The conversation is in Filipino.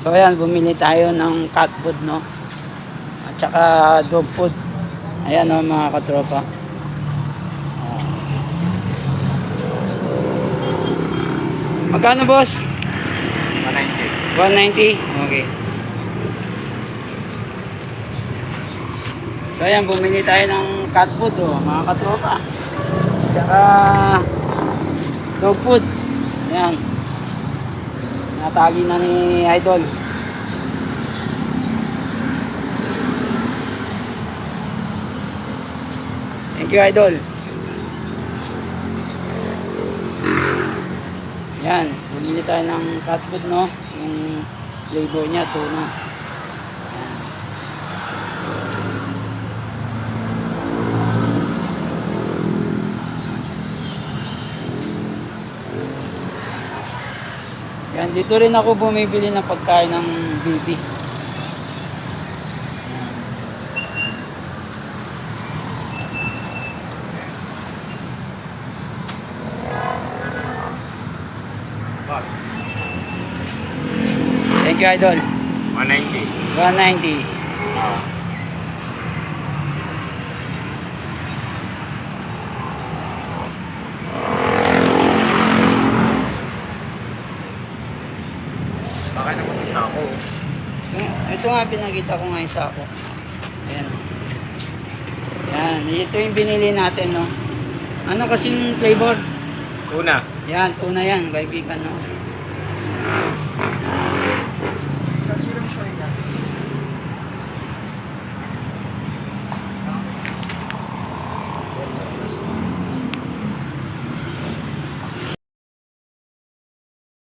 So ayan, bumili tayo ng cat food, no? At saka dog food. Ayan, no, mga katropa. Magkano, boss? 190. 190? Okay. So ayan, bumili tayo ng cat food, oh, mga katropa. Tsaka dog food. Ayan. Natali na ni Idol. Thank you, Idol. Yan, bumili tayo ng cat food, no? Yung flavor niya, tuna. Yan, dito rin ako bumibili ng pagkain ng baby. Thank you, Idol. 190. 190. Ah. Ako. Ito nga pinakita ko ngayon sa ako. Ayan. Yan, ito yung binili natin, no? Ano kasing flavor? Una. Yan, tuna yan, kaibigan, no?